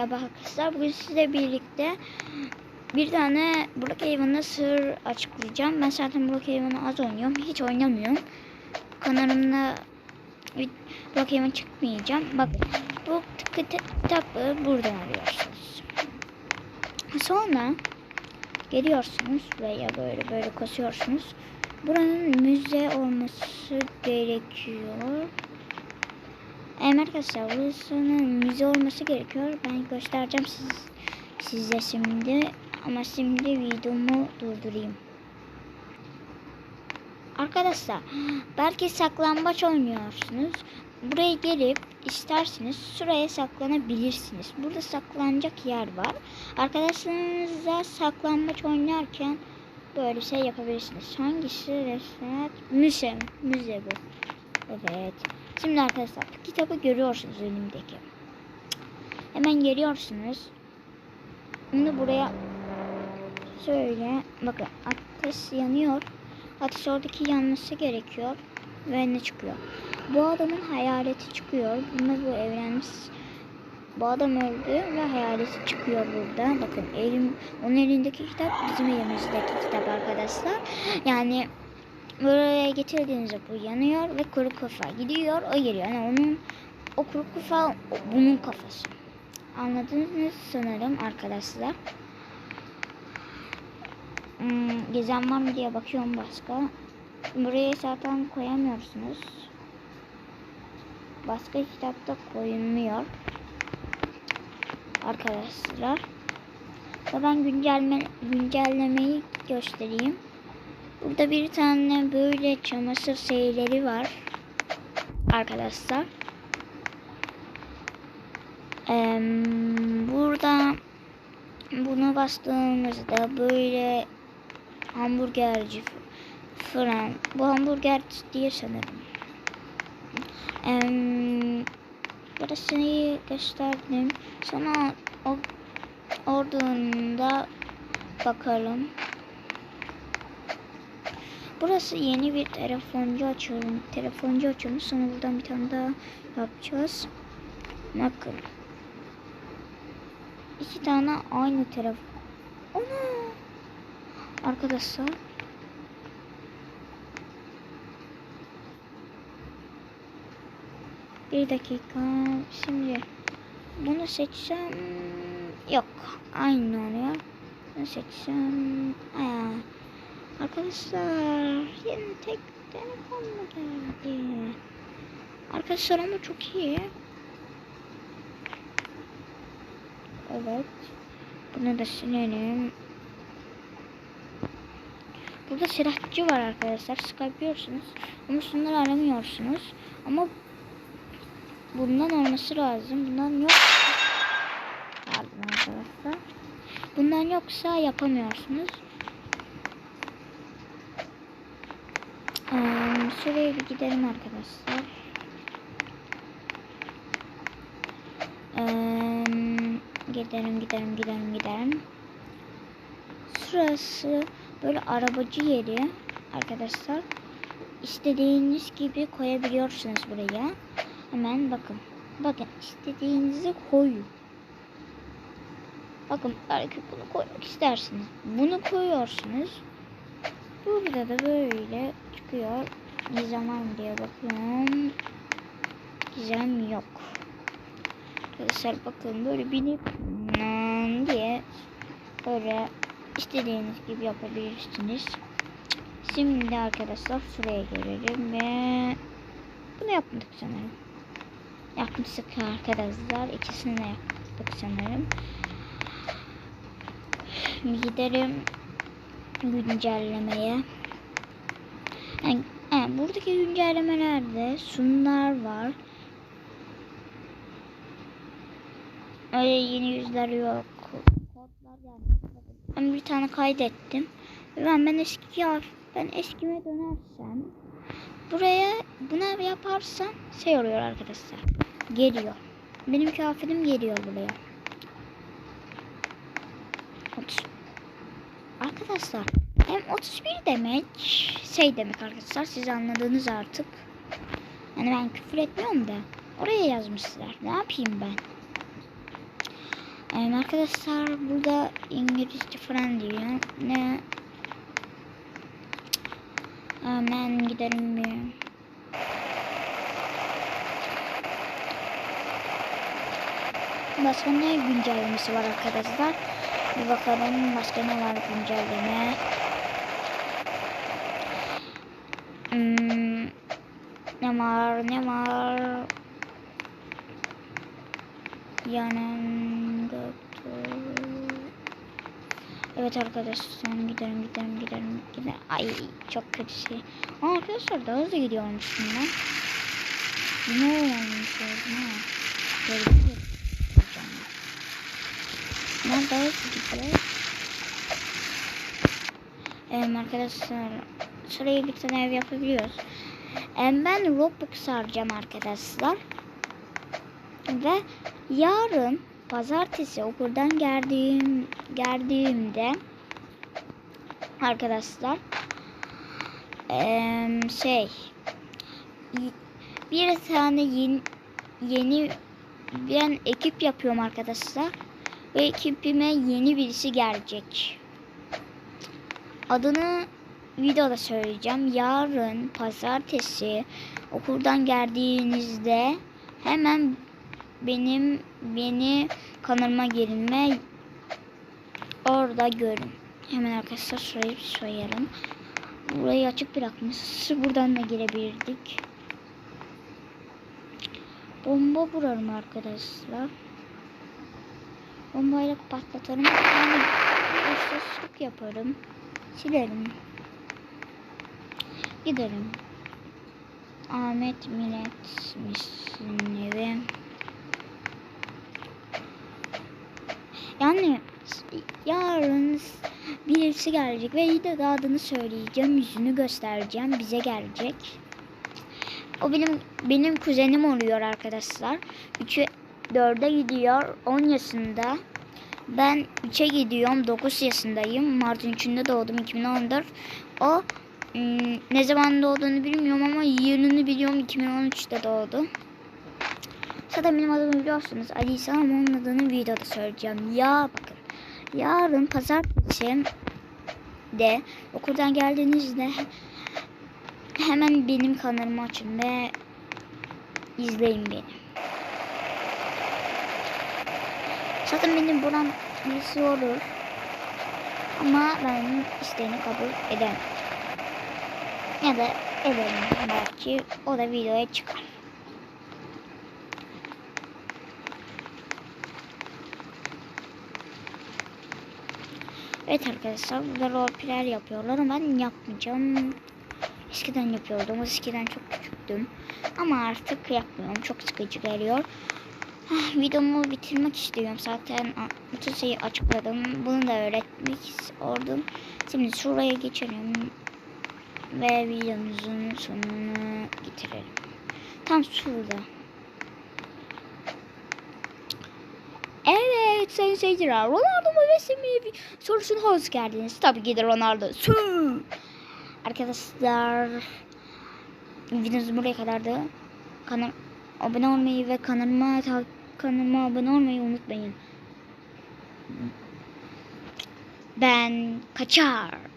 Merhaba arkadaşlar. Bugün sizle birlikte bir tane Brookhaven'da sır açıklayacağım. Ben zaten Brookhaven'ı az oynuyorum. Hiç oynamıyorum. Kanalımda bir Brookhaven çıkmayacağım. Bakın bu kitabı buradan arıyorsunuz. Sonra geliyorsunuz veya böyle böyle kasıyorsunuz. Buranın müze olması gerekiyor. Evet arkadaşlar burasının müze olması gerekiyor. Ben göstereceğim siz, size şimdi. Ama şimdi videomu durdurayım. Arkadaşlar belki saklambaç oynuyorsunuz. Buraya gelip isterseniz şuraya saklanabilirsiniz. Burada saklanacak yer var. Arkadaşlarınızla saklambaç oynarken böyle şey yapabilirsiniz. Hangisi restoran? Müze. Müze bu. Evet. Şimdi arkadaşlar kitabı görüyorsunuz önümdeki. Hemen geliyorsunuz. Bunu buraya şöyle bakın ateş yanıyor. Ateş oradaki yanması gerekiyor. Ve ne çıkıyor? Bu adamın hayaleti çıkıyor. Bunu bu evrenimiz bu adam öldü ve hayaleti çıkıyor burada. Bakın elim, onun elindeki kitap bizim elimizdeki kitap arkadaşlar. Yani buraya getirdiğinizde bu yanıyor ve kuru kafa gidiyor o geliyor. Yani onun o kuru kafa bunun kafası. Anladınız sanırım arkadaşlar. Hmm, gezen var mı diye bakıyorum başka. Buraya zaten koyamıyorsunuz. Başka kitapta koyulmuyor. Arkadaşlar. Ve ben güncelleme, güncellemeyi göstereyim. Burada bir tane böyle çamaşır şeyleri var. Arkadaşlar. Ee, burada bunu bastığımızda böyle hamburgerci fırın. Bu hamburger diye sanırım. Ee, burasını gösterdim. Sonra o ordunda bakalım. Burası yeni bir telefoncu açıyorum. Telefoncu açıyorum. Sonra buradan bir tane daha yapacağız. Bakın. İki tane aynı telefon. Ana! Arkadaşlar. Bir dakika. Şimdi bunu seçsem yok. Aynı oluyor. Bunu seçsem aa. Arkadaşlar yeni tek telefon mu geldi? Arkadaşlar ama çok iyi. Evet. Bunu da silelim. Burada silahçı var arkadaşlar. Sıkabiliyorsunuz. Ama şunları aramıyorsunuz. Ama bundan olması lazım. Bundan yok. Pardon arkadaşlar. Bundan yoksa yapamıyorsunuz. Ee, şuraya bir gidelim arkadaşlar. Ee, gidelim gidelim gidelim gidelim. Şurası böyle arabacı yeri arkadaşlar. İstediğiniz gibi koyabiliyorsunuz buraya. Hemen bakın. Bakın istediğinizi koyun. Bakın belki bunu koymak istersiniz. Bunu koyuyorsunuz. Burada da böyle çıkıyor. Var mı diye bakıyorum. Gizem yok. Arkadaşlar bakın böyle binip nan diye böyle istediğiniz gibi yapabilirsiniz. Şimdi arkadaşlar şuraya gelelim ve bunu yapmadık sanırım. Yapmıştık arkadaşlar. İkisini de yaptık sanırım. Gidelim güncellemeye. Yani, yani buradaki güncellemelerde sunlar var. Öyle yeni yüzler yok. Kodlar yani. Ben bir tane kaydettim. Ben ben eski ben eskime dönersem buraya buna yaparsam şey oluyor arkadaşlar. Geliyor. Benim kıyafetim geliyor buraya. 30. Arkadaşlar hem 31 demek şey demek arkadaşlar siz anladınız artık. Yani ben küfür etmiyorum da oraya yazmışlar. Ne yapayım ben? Ee, arkadaşlar burada İngilizce falan diyor. Ne? Hemen gidelim bir. Başka ne güncellemesi var arkadaşlar? Bir bakalım başka ne var güncelleme. Hmm, ne var ne var? Yanan. Evet arkadaşlar gidelim gidelim gidelim gidelim. Ay çok kötü şey. Aa, arkadaşlar daha hızlı gidiyormuş bundan. Ne olmuş ha? Böyle. Hızlı gidiyor. Ee, arkadaşlar şuraya bir tane ev yapabiliyoruz. Ee, ben Roblox harcam arkadaşlar. Ve yarın pazartesi okuldan geldiğim geldiğimde arkadaşlar eee, şey bir tane yeni yeni ben ekip yapıyorum arkadaşlar ve ekibime yeni birisi gelecek. Adını videoda söyleyeceğim. Yarın pazartesi okuldan geldiğinizde hemen benim beni kanalıma girin ve orada görün. Hemen arkadaşlar şurayı bir soyalım. Burayı açık bırakmışız. Buradan da girebilirdik. Bomba vurarım arkadaşlar. Bombayla patlatalım. Yani hırsızlık yaparım. Silerim. Gidelim. Ahmet Millet misin evi? Yani yarın birisi gelecek ve yine de adını söyleyeceğim, yüzünü göstereceğim, bize gelecek. O benim benim kuzenim oluyor arkadaşlar. 3'e 4'e gidiyor, 10 yaşında. Ben 3'e gidiyorum, 9 yaşındayım. Mart'ın 3'ünde doğdum 2014. O ım, ne zaman doğduğunu bilmiyorum ama yılını biliyorum 2013'te doğdu. Zaten benim adımı biliyorsunuz. Ali İsa ama onun adını videoda söyleyeceğim. Ya bakın. Yarın pazartesi de okuldan geldiğinizde he- hemen benim kanalımı açın ve izleyin beni. Zaten benim buram birisi olur. Ama ben isteğini kabul edemem. Ya da ederim belki o da videoya çıkar. Evet arkadaşlar burada roleplay yapıyorlar ben yapmayacağım. Eskiden yapıyordum. Eskiden çok küçüktüm. Ama artık yapmıyorum. Çok sıkıcı geliyor. Ah, videomu bitirmek istiyorum. Zaten a- bütün şeyi açıkladım. Bunu da öğretmek istiyordum. Şimdi şuraya geçelim. Ve videomuzun sonunu getirelim. Tam şurada. Evet sayın seyirciler Ronaldo mu Messi mi sorusuna hoş geldiniz. Tabii ki de Ronaldo. Su. Arkadaşlar videomuz buraya kadardı. Kanal abone olmayı ve kanalıma ta- kanalıma abone olmayı unutmayın. Ben kaçar.